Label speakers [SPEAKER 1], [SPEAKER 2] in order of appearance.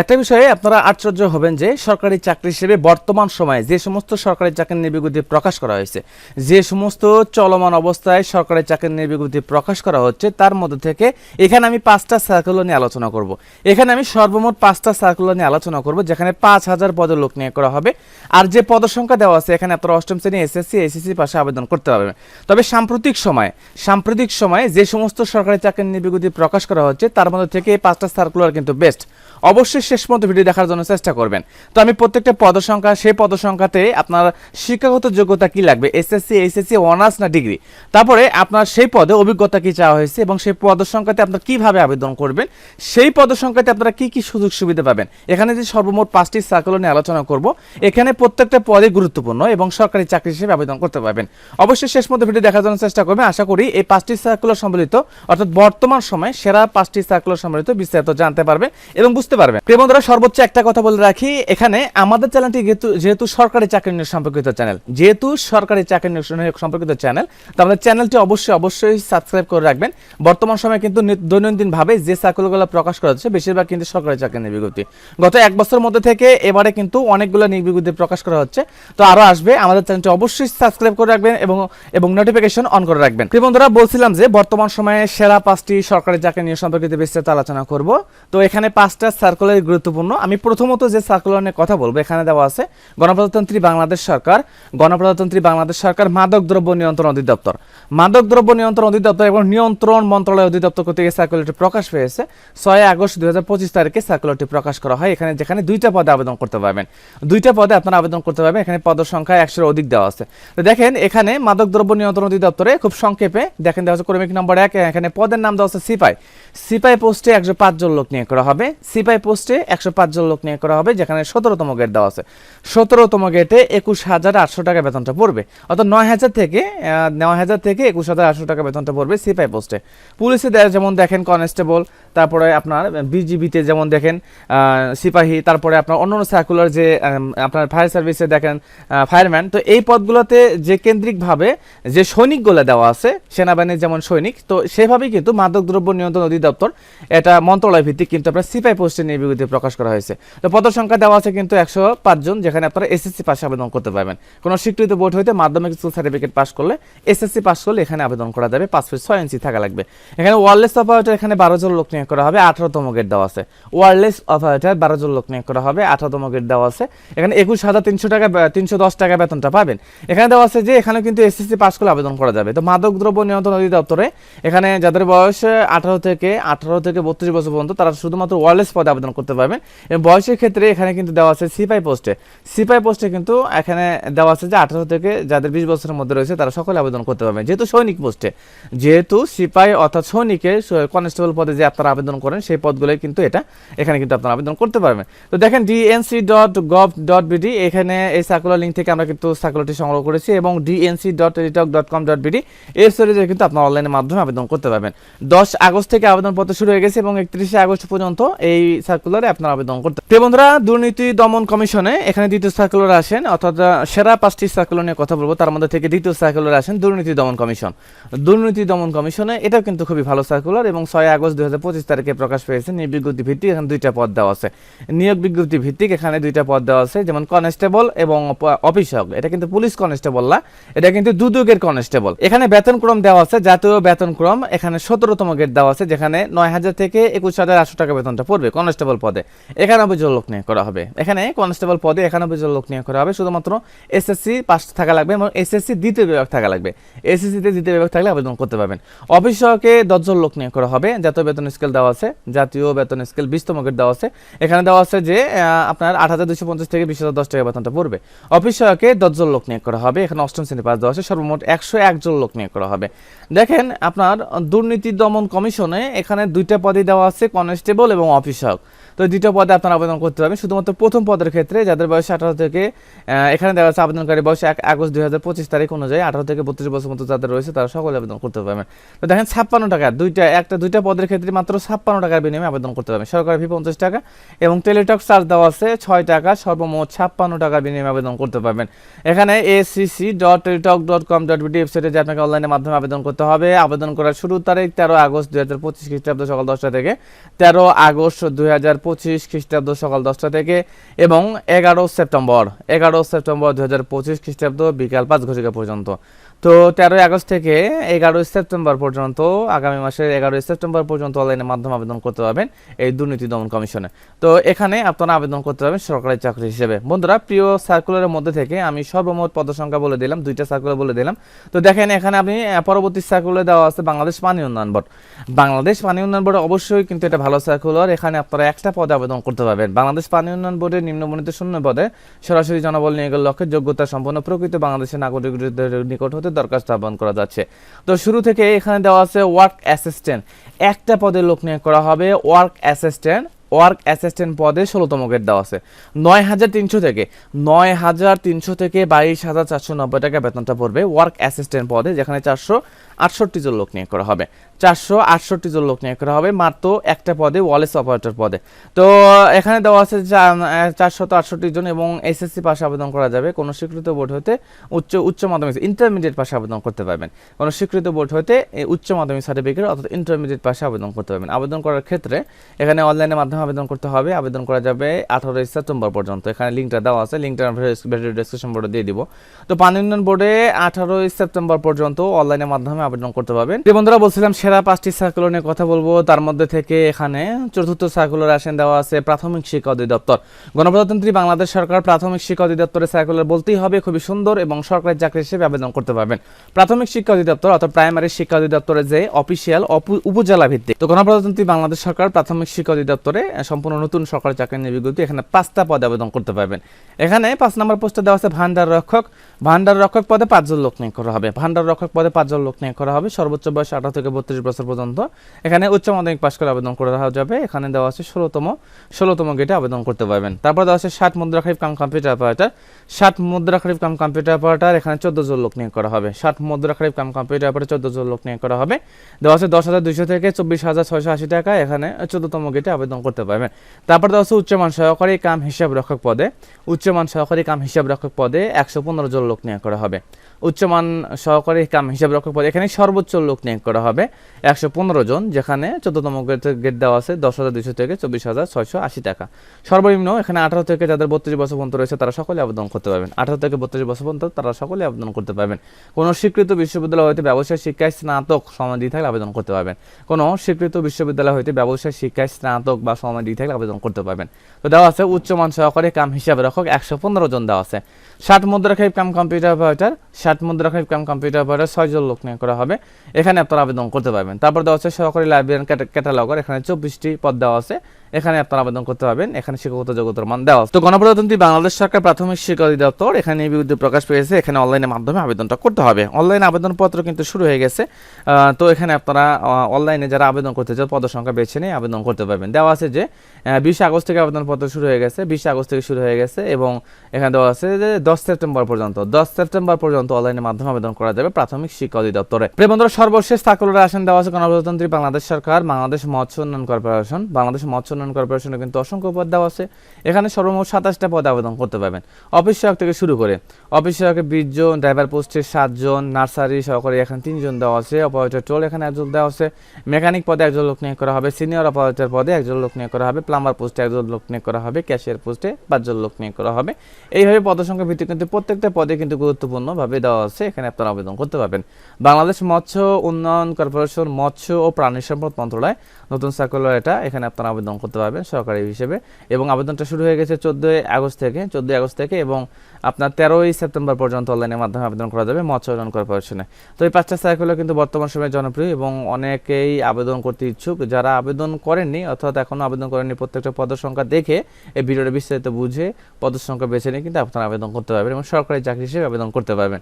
[SPEAKER 1] একটা বিষয়ে আপনারা আশ্চর্য হবেন যে সরকারি চাকরি হিসেবে বর্তমান সময়ে যে সমস্ত সরকারি চাকরির নিয়োগ প্রকাশ করা হয়েছে, যে সমস্ত চলমান অবস্থায় সরকারি চাকরির নিয়োগ প্রকাশ করা হচ্ছে, তার মধ্যে থেকে এখানে আমি পাঁচটা সার্কুলার নিয়ে আলোচনা করব। এখানে আমি সর্বমোট পাঁচটা সার্কুলার নিয়ে আলোচনা করব, যেখানে পাঁচ হাজার পদের লোক নিয়োগ করা হবে। আর যে পদসংখ্যা দেওয়া আছে, এখানে আপনারা অষ্টম শ্রেণি, এসএসসি এসএসসি পাশে আবেদন করতে পারবেন। তবে সাম্প্রতিক সময়ে সাম্প্রতিক সময়ে যে সমস্ত সরকারি চাকরির নিয়োগ প্রকাশ করা হচ্ছে, তার মধ্যে থেকে এই পাঁচটা সার্কুলার কিন্তু বেস্ট অবশ্যই শেষ পর্যন্ত ভিডিও দেখার জন্য চেষ্টা করবেন। তো আমি প্রত্যেকটা পদসংখ্যা, সেই পদসংখ্যাতে আপনার শিক্ষাগত যোগ্যতা কি লাগবে? এসএসসি এইচএসসি অনার্স না ডিগ্রি তারপরে আপনার সেই পদে অভিজ্ঞতা কি চাওয়া হয়েছে এবং সেই পদসংখ্যাতে আপনার কীভাবে আবেদন করবেন? সেই পদসংখ্যাতে আপনারা কি কি সুযোগ সুবিধা পাবেন? এখানে যে সর্বমোট পাঁচটি সার্কুলার নিয়ে আলোচনা করব। এখানে প্রত্যেকটা পদে গুরুত্বপূর্ণ এবং সরকারি চাকরি হিসেবে আবেদন করতে পারবেন। অবশ্যই শেষ মধ্যে ভিডিও দেখার জন্য চেষ্টা করবেন। আশা করি এই পাঁচটি সার্কুলার সম্বলিত, অর্থাৎ বর্তমান সময়ে সেরা পাঁচটি সার্কুলার সম্বলিত বিস্তারিত জানতে পারবেন এবং বুঝতে পারবেন। বন্ধুরা, সর্বোচ্চ একটা কথা বলে রাখি। এখানে আমাদের চ্যানেলটি যেহেতু সরকারি চাকরি নিয়োগ সম্পর্কিত চ্যানেল, যেহেতু সরকারি চাকরি নিয়োগ সম্পর্কিত চ্যানেল, তো আমাদের চ্যানেলটি অবশ্যই অবশ্যই সাবস্ক্রাইব করে রাখবেন। বর্তমান সময়ে কিন্তু দৈনন্দিনভাবে যে সার্কুলগুলো প্রকাশ করা হচ্ছে, বেশিরভাগ কিন্তু সরকারি চাকরি নিয়োগ বিজ্ঞপ্তি গত এক বছরের মধ্যে থেকে এবারে কিন্তু অনেকগুলো নিয়োগ বিজ্ঞপ্তি প্রকাশ করা হচ্ছে। তো আরও আসবে, আমাদের চ্যানেলটি অবশ্যই সাবস্ক্রাইব করে রাখবেন এবং এবং নোটিফিকেশন অন করে রাখবেন। প্রিয় বন্ধুরা, বলছিলাম যে বর্তমান সময়ে সেরা পাঁচটি সরকারি চাকরি নিয়োগ সম্পর্কিত বিস্তারিত আলোচনা করব। তো এখানে পাঁচটা সার্কুলার গুরুত্বপূর্ণ। আমি প্রথমত যে সার্কুলার কথা বলব, এখানে দেওয়া আছে, গণপ্রজাতন্ত্রী বাংলাদেশ সরকার, গণপ্রজাতন্ত্রী বাংলাদেশ সরকার, মাদক দ্রব্য নিয়ন্ত্রণ অধিদপ্তর। মাদক দ্রব্য নিয়ন্ত্রণ অধিদপ্তর এবং নিয়ন্ত্রণ মন্ত্রণালয় অধিদপ্তর কর্তৃক এই সার্কুলারটি প্রকাশ পেয়েছে ছয় আগস্ট দুই হাজার পঁচিশ তারিখে সার্কুলারটি প্রকাশ করা হয়। এখানে যেখানে দুইটা পদে আবেদন করতে পারবেন। দুইটা পদে আপনারা আবেদন করতে পারবেন। এখানে পদ সংখ্যা একশোর অধিক দেওয়া আছে। তো দেখেন, এখানে মাদক দ্রব্য নিয়ন্ত্রণ অধিদপ্তরে খুব সংক্ষেপে দেখেন দেওয়া আছে, ক্রমিক নম্বর এক, এখানে পদের নাম দেওয়া আছে সিপাই। সিপাই পোস্টে একশো জন লোক নিয়োগ করা হবে। সিপাই পোস্টে একশো জন লোক নিয়োগ করা হবে, যেখানে সতেরোতম গেট দেওয়া আছে। সতেরোতম গেটে একুশ হাজার আটশো টাকা বেতনটা পড়বে। অর্থাৎ নয় হাজার থেকে নয় হাজার থেকে একুশ হাজার আটশো টাকা বেতনটা পড়বে সিপাই পোস্টে। পুলিশে যেমন দেখেন কনস্টেবল, তারপরে আপনার বিজিবিতে যেমন দেখেন সিপাহী, তারপরে আপনার অন্যান্য সার্কুলার যে আপনার ফায়ার সার্ভিসে দেখেন ফায়ারম্যান তো এই পদগুলোতে যে কেন্দ্রিকভাবে যে সৈনিকগুলো দেওয়া আছে, সেনাবাহিনীর যেমন সৈনিক, তো সেভাবেই কিন্তু মাদক দ্রব্য নিয়ন্ত্রণ অধিদপ্তর এটা মন্ত্রণালয় ভিত্তিক কিন্তু আপনার সিপাই পোস্টে নিয়ে বিজ্ঞপ্তি প্রকাশ করা হয়েছে। তো পদ সংখ্যা দেওয়া আছে কিন্তু একশো পাঁচ জন, যেখানে আপনারা এসএসসি পাশে আবেদন করতে পারবেন। কোনো স্বীকৃত বোর্ড হইতে মাধ্যমিক স্কুল সার্টিফিকেট পাস করলে এসএসসি পাস করলে এখানে আবেদন করা যাবে, পাঁচ ফিট ছয় ইঞ্চি থাকা লাগবে। এখানে ওয়ারলেস অপারেটর এখানে বারো জন লোক নিয়োগ করা হবে, আঠারোতম গেট দেওয়া আছে। ওয়ারলেস অপারেটর বারো জন লোক নিয়োগ করা হবে, আঠারোতম গেট দেওয়া আছে। এখানে একুশ হাজার তিনশো টাকা তিনশো দশ টাকা বেতনটা পাবেন। এখানে দেওয়া আছে যে এখানে কিন্তু এসএসসি পাস করলে আবেদন করা যাবে। তো মাদক দ্রব্য নিয়ন্ত্রণ অধিদপ্তরে এখানে যাদের বয়স, আঠারো থেকে আঠারো থেকে বত্রিশ বছর পর্যন্ত, তারা শুধুমাত্র ওয়ারলেস পদে আবেদন করতে পারবেন। এবং বয়সের ক্ষেত্রে এখানে কিন্তু দেওয়া আছে সিপাই পোস্টে। সিপাই পোস্টে কিন্তু এখানে দেওয়া আছে যে আঠারো থেকে যাদের বিশ বছরের মধ্যে রয়েছে তারা সকলে আবেদন করতে পারবেন। যেহেতু সৈনিক পোস্টে, যেহেতু সিপাই অর্থাৎ সৈনিকের কনস্টেবল পদে যে আপনারা আবেদন করেন, সেই পদগুলোই কিন্তু এটা এখানে কিন্তু আপনারা আবেদন করতে পারবেন। তো দেখেন DNC dot gov dot BD এখানে এই সার্কুলার লিঙ্ক থেকে আমরা কিন্তু সার্কুলারটি সংগ্রহ করেছি এবং DNC dot teletalk dot com dot BD এর সরিয়ে কিন্তু আপনার অনলাইনের মাধ্যমে আবেদন করতে পারবেন। দশ আগস্ট থেকে আবেদনপত্র শুরু হয়ে গেছে এবং একত্রিশে আগস্ট পর্যন্ত এই সার্কুলারে আপনারা আবেদন করতে প্রিয় বন্ধুরা, দুর্নীতি দমন কমিশনে এখানে দ্বিতীয় সার্কুলার আসেন, অর্থাৎ সেরা পাঁচটি সার্কুলার নিয়ে কথা বলব। তার মধ্যে থেকে দ্বিতীয় সার্কুলার আসেন দুর্নীতি দমন কমিশন। দুর্নীতি দমন কমিশনে এটাও কিন্তু খুবই ভালো সার্কুলার এবং ছয় আগস্ট দুই হাজার পঁচিশ তারিখে প্রকাশ পেয়েছে নিয়োগ বিজ্ঞপ্তি ভিত্তিক। এখানে দুইটা পদ দেওয়া আছে। নিয়োগ বিজ্ঞপ্তি ভিত্তিক এখানে দুইটা পদ দেওয়া আছে, যেমন কনস্টেবল এবং অফিসক। এটা কিন্তু পুলিশ কনস্টেবল না, এটা কিন্তু দুদকের কনস্টেবল এখানে বেতনক্রম দেওয়া আছে, জাতীয় বেতনক্রম এখানে সতেরোতম গেট দেওয়া আছে, যেখানে নয় হাজার থেকে একুশ হাজার আটশো টাকা বেতনটা পড়বে কনস্টেবল পদে। একানব্বই জন লোক নিয়োগ করা হবে। এখানে কনস্টেবল পদে একানব্বই জন লোক নিয়োগ করা হবে। শুধুমাত্র এসএসসি পাস থাকা লাগবে এবং এসএসসি দ্বিতীয় বিভাগ থাকা লাগবে। এসএসসিতে দ্বিতীয় বিভাগ থাকলে আবেদন করতে পারবেন। অফিস সহকে দশজন লোক নিয়োগ করা হবে। জাতীয় বেতন স্কেল দেওয়া আছে। জাতীয় বেতন স্কেল বিশতম গেট দেওয়া আছে। এখানে দেওয়া আছে যে আপনার আট হাজার দুশো পঞ্চাশ থেকে বিশ হাজার দশ টাকা বেতনটা পড়বে। অফিস সহকে দশজন লোক নিয়োগ করা হবে। এখানে অষ্টম শ্রেণি পাস দেওয়া আছে। সর্বমোট একশো একজন লোক নিয়োগ করা হবে। দেখেন, আপনার দুর্নীতি দমন কমিশনে এখানে দুইটা পদে দেওয়া আছে, কনস্টেবল এবং অফিস সহক তো দ্বিতীয় পদে আপনারা আবেদন করতে পারবেন। শুধুমাত্র প্রথম পদের ক্ষেত্রে যাদের বয়স আঠারো থেকে এখানে দেওয়া আছে আবেদনকারী বয়স এক আগস্ট দুই হাজার পঁচিশ তারিখ অনুযায়ী আঠারো থেকে বত্রিশ বছর মতো যাদের রয়েছে তারা সকলে আবেদন করতে পারবেন। তো দেখেন, ছাপ্পান্ন টাকা, দুইটা, একটা, দুইটা পদের ক্ষেত্রে মাত্র ছাপ্পান্ন টাকার বিনিময়ে আবেদন করতে পারবেন। সরকারি ফি পঞ্চাশ টাকা এবং টেলিটক চার্জ দেওয়া আছে ছয় টাকা, সর্বমোট ছাপ্পান্ন টাকার বিনিময়ে আবেদন করতে পারবেন। এখানে ACC dot teletalk dot com dot BD ওয়েবসাইটে যে আপনাকে অনলাইনের মাধ্যমে আবেদন করতে হবে, আবেদন করার শুরুর তারিখ তেরো আগস্ট দুই হাজার পঁচিশ খ্রিস্টাব্দ সকাল দশটা থেকে তেরো আগস্ট দুই হাজার পঁচিশ খ্রিস্টাব্দ সকাল দশটা থেকে এবং এগারো সেপ্টেম্বর এগারো সেপ্টেম্বর দু হাজার পঁচিশ খ্রিস্টাব্দ বিকাল পাঁচ ঘটিকা পর্যন্ত। তো তেরোই আগস্ট থেকে এগারোই সেপ্টেম্বর পর্যন্ত, আগামী মাসের এগারোই সেপ্টেম্বর পর্যন্ত অনলাইনের মাধ্যমে আবেদন করতে পারবেন এই দুর্নীতি দমন কমিশনে। তো এখানে আপনারা আবেদন করতে পারবেন সরকারি চাকরি হিসেবে। বন্ধুরা, প্রিয় সার্কুলারের মধ্যে থেকে আমি সর্বমোট পদসংখ্যা বলে দিলাম, দুইটা সার্কুলার বলে দিলাম। তো দেখেন, এখানে আপনি পরবর্তী সার্কুলার দেওয়া আছে বাংলাদেশ পানি উন্নয়ন বোর্ড। বাংলাদেশ পানি উন্নয়ন বোর্ড অবশ্যই কিন্তু এটা ভালো সার্কুলার এখানে আপনারা একটা পদে আবেদন করতে পারবেন। বাংলাদেশ পানি উন্নয়ন বোর্ডের নিম্নবর্ণিত শূন্য পদে সরাসরি জনবল নিয়োগের লক্ষ্যে যোগ্যতা সম্পন্ন প্রকৃত বাংলাদেশের নাগরিকদের নিকট হতে দরখাস্ত আহ্বান করা যাচ্ছে। তো শুরু থেকে এখানে দেওয়া আছে ওয়ার্ক অ্যাসিস্ট্যান্ট একটা পদে লোক নিয়োগ করা হবে। ওয়ার্ক অ্যাসিস্ট্যান্ট ওয়ার্ক অ্যাসিস্ট্যান্ট পদে ষোলোতম গেট দেওয়া আছে। নয় হাজার তিনশো থেকে নয় হাজার তিনশো থেকে বাইশ হাজার চারশো নব্বই টাকা বেতনটা পড়বে ওয়ার্ক অ্যাসিস্ট্যান্ট পদে, যেখানে চারশো আটষট্টি জন লোক নিয়োগ করা হবে। চারশো আটষট্টি জন লোক নিয়োগ করা হবে, মাত্র একটা পদে ওয়ালেস অপারেটর পদে। তো, এখানে দেওয়া আছে চারশত আটষট্টি জন এবং এসএসসি পাশে আবেদন করা যাবে। কোনো স্বীকৃত বোর্ড হতে উচ্চ উচ্চ মাধ্যমিক ইন্টারমিডিয়েট পাশে আবেদন করতে পারবেন। কোনো স্বীকৃত বোর্ড হতে উচ্চ মাধ্যমিক সার্টিফিকেট অর্থাৎ ইন্টারমিডিয়েট পাশে আবেদন করতে পারবেন। আবেদন করার ক্ষেত্রে এখানে অনলাইনের মাধ্যমে আবেদন করতে হবে। আবেদন করা যাবে আঠারোই সেপ্টেম্বর পর্যন্ত। এখানে লিঙ্কটা দেওয়া আছে লিঙ্কটা ভিডিও ডিসক্রিপশন বোর্ডে দিয়ে দিব। তো পানি উন্নয়ন বোর্ডে আঠারোই সেপ্টেম্বর পর্যন্ত অনলাইনের মাধ্যমে আবেদন করতে পারবেন। যে বন্ধুরা, বলছিলাম সেরা পাঁচটি সার্কুলার নিয়ে কথা বলব। তার মধ্যে থেকে এখানে চতুর্থ সার্কুলার আসেন দেওয়া আছে, প্রাথমিক শিক্ষা অধিদপ্তর। গণপ্রজাতন্ত্রী বাংলাদেশ সরকার প্রাথমিক শিক্ষা অধিদপ্তরের সার্কুলার বলতেই হবে, খুবই সুন্দর এবং সরকারি চাকরি হিসেবে আবেদন করতে পারবেন। প্রাথমিক শিক্ষা অধিদপ্তর অর্থাৎ প্রাইমারি শিক্ষা অধিদপ্তরের যে অফিসিয়াল উপজেলা ভিত্তিক। তো গণপ্রজাতন্ত্রী বাংলাদেশ সরকার প্রাথমিক শিক্ষা অধিদপ্তরে সম্পূর্ণ নতুন সরকারি চাকরি নিয়ে বিজ্ঞপ্তি। এখানে পাঁচটা পদে আবেদন করতে পারবেন। এখানে পাঁচ নম্বর পোস্টে দেওয়া আছে ভান্ডার রক্ষক। ভান্ডার রক্ষক পদে পাঁচজন লোক নিয়োগ করা হবে। ভান্ডার রক্ষক পদে পাঁচজন লোক নিয়োগ করা হবে। সর্বোচ্চ বয়স আঠারো থেকে বত্রিশ বছর পর্যন্ত। এখানে উচ্চ মাধ্যমিক পাশ করে আবেদন করা যাবে। এখানে দেওয়া আছে ষোলোতম ষোলোতম গেটে আবেদন করতে পারবেন। তারপর দেওয়া আছে ষাট মুদ্রা খারিফ কাম কম্পিউটার অপারেটার। ষাট মুদ্রা খারিফ কাম কম্পিউটার অপারেটার, এখানে চোদ্দ জন লোক নিয়োগ করা হবে। ষাট মুদ্রা খারিফ কাম কম্পিউটার অপারেটার, চোদ্দ জন লোক নিয়োগ করা হবে। দেওয়া আছে দশ হাজার দুইশো থেকে চব্বিশ হাজার ছয়শো আশি টাকা। এখানে চোদ্দতম গেটে আবেদন করতে পারবেন তারপর দেওয়া আছে উচ্চমান সহকারী কাম হিসাব রক্ষক পদে উচ্চমান সহকারী কাম হিসাব রক্ষক পদে একশো পনেরো জন লোক নিয়োগ করা হবে। উচ্চমান সহকারী কাম হিসাব রক্ষক পদে এখানে সর্বোচ্চ লোক নিয়োগ করা হবে একশো পনেরো জন, যেখানে চোদ্দতম গেট দেওয়া আছে দশ হাজার দুইশো থেকে চব্বিশ হাজার ছয়শো আশি টাকা। সর্বনিম্ন এখানে আঠারো থেকে যাদের বত্রিশ বছর পর্যন্ত রয়েছে তারা সকলে আবেদন করতে পারবেন। আঠারো থেকে বত্রিশ বছর পর্যন্ত তারা সকলে আবেদন করতে পারবেন। কোনো স্বীকৃত বিশ্ববিদ্যালয় হইতে ব্যবসায় শিক্ষায় স্নাতক সমাধি থাকলে আবেদন করতে পারবেন। কোনো স্বীকৃত বিশ্ববিদ্যালয় হইতে ব্যবসায় শিক্ষায় স্নাতক বা সমাধি থাকলে আবেদন করতে পারবেন। তো দেওয়া আছে উচ্চমান সহকারী কাম হিসাবে রক্ষক একশো পনেরো জন দেওয়া আছে। ষাট মুদ্রা খাইব কাম কম্পিউটার অপারেটার, ষাট মুদ্রা খাইব কাম কম্পিউটার অপারেটার ছয়জন লোক নিয়োগ করা হবে। এখানে আপনারা আবেদন করতে পারবেন। তারপর দেওয়া আছে সহকারী লাইব্রেরিয়ান ক্যাটালগার, এখানে চব্বিশটি পদ দেওয়া আছে। এখানে আপনারা আবেদন করতে পারবেন। এখানে শিক্ষকতা যোগ্যতার মান দেওয়া তো গণপ্রজাতন্ত্রী বাংলাদেশ সরকার প্রাথমিক শিক্ষা অধিদপ্তর এখানে বিরুদ্ধে প্রকাশ পেয়েছে। এখানে অনলাইনের মাধ্যমে আবেদনটা করতে হবে। অনলাইন আবেদনপত্র কিন্তু শুরু হয়ে গেছে। তো এখানে আপনারা অনলাইনে যারা আবেদন করতে চান পদ সংখ্যা বেছে নিয়ে আবেদন করতে পারবেন। দেওয়া আছে যে বিশ আগস্ট থেকে আবেদনপত্র শুরু হয়ে গেছে। বিশ আগস্ট থেকে শুরু হয়ে গেছে এবং এখানে দেওয়া আছে যে, দশ সেপ্টেম্বর পর্যন্ত। দশ সেপ্টেম্বর পর্যন্ত অনলাইনের মাধ্যমে আবেদন করা যাবে প্রাথমিক শিক্ষা অধিদপ্তরে। বন্ধুরা, সর্বশেষ সার্কুলারে আসেন দেওয়া আছে গণপ্রজাতন্ত্রী বাংলাদেশ সরকার, বাংলাদেশ মৎস্য উন্নয়ন কর্পোরেশন। বাংলাদেশ মৎস্য উন্নয়ন কর্পোরেশনে কিন্তু অসংখ্য পদ দেওয়া আছে। এখানে সর্বমোট সাতাশটা পদে আবেদন করতে পারবেন। অফিস সহায়ক থেকে শুরু করে অফিস সহায়কে বিশ জন, ড্রাইভার পোস্টে সাতজন নার্সারি সহকারী এখানে তিনজন দেওয়া আছে, অপারেটর টোল এখানে একজন দেওয়া আছে, মেকানিক পদে একজন লোক নিয়োগ করা হবে, সিনিয়র অপারেটর পদে একজন লোক নিয়োগ করা হবে, প্লাম্বার পোস্টে একজন লোক নিয়োগ করা হবে, ক্যাশিয়ার পোস্টে পাঁচজন লোক নিয়োগ করা হবে। এইভাবে পদসংখ্যা ভিত্তিক কিন্তু প্রত্যেকটা পদে কিন্তু গুরুত্বপূর্ণভাবে দেওয়া আছে, এখানে আপনারা আবেদন করতে পারবেন। বাংলাদেশ মৎস্য উন্নয়ন কর্পোরেশন মৎস্য ও প্রাণী সম্পদ মন্ত্রণালয়, নতুন সার্কুলার এটা, এখানে আপনারা আবেদন করতে পারবেন সরকারি হিসেবে। এবং আবেদনটা শুরু হয়ে গেছে চোদ্দোই আগস্ট থেকে, চোদ্দোই আগস্ট থেকে এবং আপনার তেরোই সেপ্টেম্বর পর্যন্ত অনলাইনের মাধ্যমে আবেদন করা যাবে মৎস্য উন্নয়ন কর্পোরেশনে। তো এই পাঁচটা সার্কুলার কিন্তু বর্তমান সময়ে জনপ্রিয় এবং অনেকেই আবেদন করতে ইচ্ছুক। যারা আবেদন করেননি অর্থাৎ এখনও আবেদন করেননি প্রত্যেকটা পদের সংখ্যা দেখে এই ভিডিওটা বিস্তারিত বুঝে পদের সংখ্যা বেছে নিয়ে কিন্তু আপনারা আবেদন করতে পারবেন এবং সরকারি চাকরি হিসেবে আবেদন করতে পারবেন।